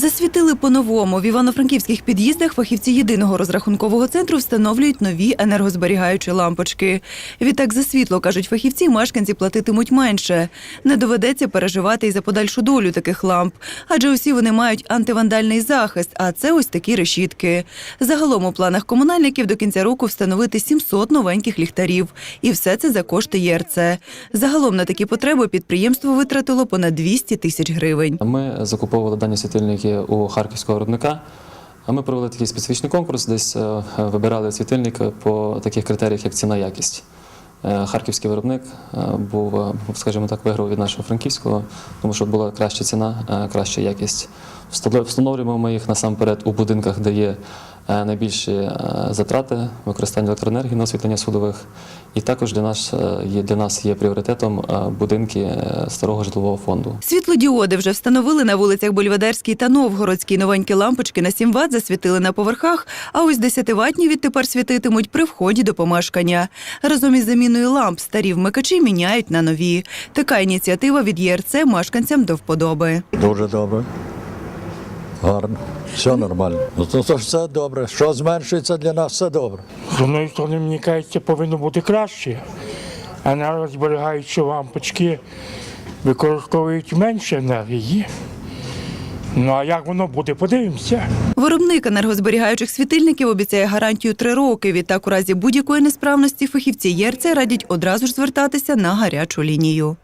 Засвітили по-новому. В івано-франківських під'їздах фахівці єдиного розрахункового центру встановлюють нові енергозберігаючі лампочки. Відтак за світло, кажуть фахівці, мешканці платитимуть менше. Не доведеться переживати і за подальшу долю таких ламп, адже усі вони мають антивандальний захист, а це ось такі решітки. Загалом у планах комунальників до кінця року встановити 700 новеньких ліхтарів. І все це за кошти ЄРЦ. Загалом на такі потреби підприємство витратило понад 200 тисяч гривень. Ми закуповували дані світильники у харківського виробника. А ми провели такий специфічний конкурс, десь е, вибирали світильник по таких критеріях, як ціна якість. Е, Харківський виробник е, був, скажімо так, виграв від нашого франківського, тому що була краща ціна, краща якість. Встановлюємо ми їх насамперед у будинках, де є найбільші е, затрати використання електроенергії на освітлення судових. І також для нас е, є для нас є пріоритетом е, будинки е, старого житлового фонду. Світлодіоди вже встановили на вулицях Бульвадерській та Новгородській. Новенькі лампочки на 7 Вт засвітили на поверхах, а ось 10-ватні відтепер світитимуть при вході до помешкання. Разом із заміною ламп старі вмикачі міняють на нові. Така ініціатива від ЄРЦ мешканцям до вподоби. Дуже добре. Гарно. Все нормально. Ну то, то все добре. Що зменшується для нас, все добре. З одної сторони, мені кажеться, повинно бути краще. Енергозберігаючі лампочки використовують менше енергії. Ну а як воно буде, подивимося. Виробник енергозберігаючих світильників обіцяє гарантію три роки. Відтак, у разі будь-якої несправності фахівці ЄРЦ радять одразу ж звертатися на гарячу лінію.